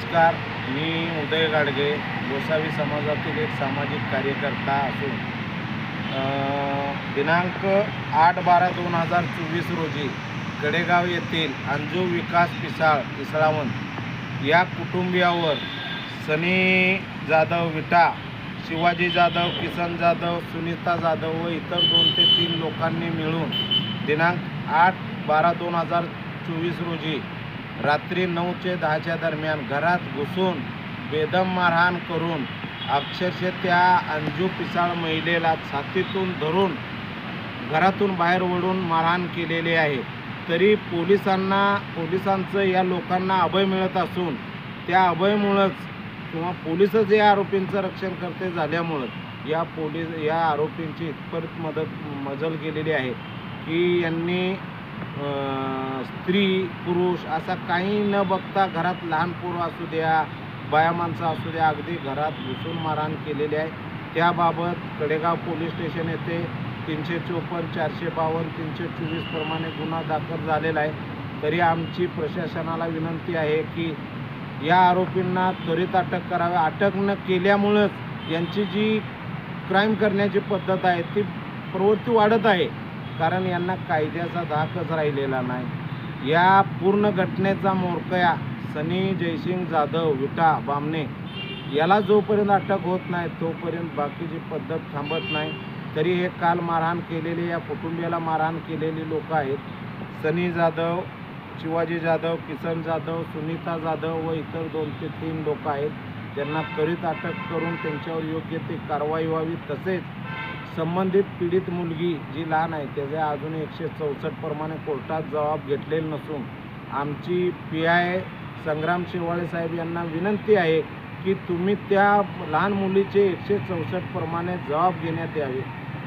नमस्कार मी उदय गाडगे गोसावी समाजातील एक सामाजिक कार्यकर्ता असून दिनांक आठ बारा दोन हजार चोवीस रोजी गडेगाव येथील अंजू विकास पिसाळ पिसाळावन या कुटुंबियावर सनी जाधव विटा शिवाजी जाधव किसन जाधव सुनीता जाधव व इतर दोन ते तीन लोकांनी मिळून दिनांक आठ बारा दोन हजार चोवीस रोजी रात्री नऊचे दहाच्या दरम्यान घरात घुसून बेदम मारहाण करून अक्षरशः त्या अंजू पिसाळ महिलेला छातीतून धरून घरातून बाहेर ओढून मारहाण केलेली आहे. तरी पोलिसांना पोलिसांचं या लोकांना अभय मिळत असून त्या अभयमुळंच किंवा पोलिसच या आरोपींचं रक्षण करते झाल्यामुळं या पोलीस या आरोपींची इतपत मदत मजल गेलेली आहे की यांनी स्त्री पुरुष असा काही न बघता घरात लहान पोरं असू द्या बाया माणसं असू द्या अगदी घरात घुसून मारहाण केलेली आहे. त्याबाबत कडेगाव पोलीस स्टेशन येथे तीनशे चोपन्न चारशे बावन्न तीनशे चोवीस प्रमाणे गुन्हा दाखल झालेला आहे. तरी आमची प्रशासनाला विनंती आहे की या आरोपींना त्वरित अटक करावी. अटक न केल्यामुळंच यांची जी क्राईम करण्याची पद्धत आहे ती प्रवृत्ती वाढत आहे. कारण यांना कायद्याचा धाकच राहिलेला नाही. या पूर्ण घटनेचा मोरकया सनी जयसिंग जाधव विटा बामणे याला जोपर्यंत अटक होत नाही तोपर्यंत बाकीची पद्धत थांबत नाही. तरी हे काल मारहाण केलेले या कुटुंबियाला मारहाण केलेली लोक आहेत. सनी जाधव शिवाजी जाधव किसन जाधव सुनीता जाधव व इतर दोन ते तीन लोक आहेत. त्यांना त्वरित अटक करून त्यांच्यावर योग्य ती कारवाई व्हावी. तसेच संबंधित पीडित मुलगी जी लहान आहे त्याचे अजून एकशे चौसष्ट प्रमाणे कोर्टात जबाब घेतलेले नसून आमची पी आय संग्राम शेवाळे साहेब यांना विनंती आहे की तुम्ही त्या लहान मुलीचे एकशे चौसष्ट प्रमाणे जबाब घेण्यात यावे.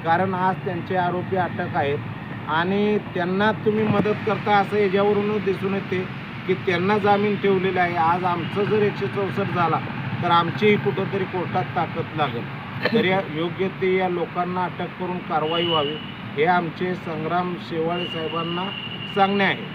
कारण आज त्यांचे आरोपी अटक आहेत आणि त्यांना तुम्ही मदत करता असं याच्यावरूनच दिसून येते की त्यांना जामीन ठेवलेला आहे. आज आमचं जर एकशे चौसष्ट झाला तर आमचीही कुठंतरी कोर्टात ताकद लागेल. तर या योग्य ते या लोकांना अटक करून कारवाई व्हावी हे आमचे संग्राम शेवाळे साहेबांना सांगणे आहे.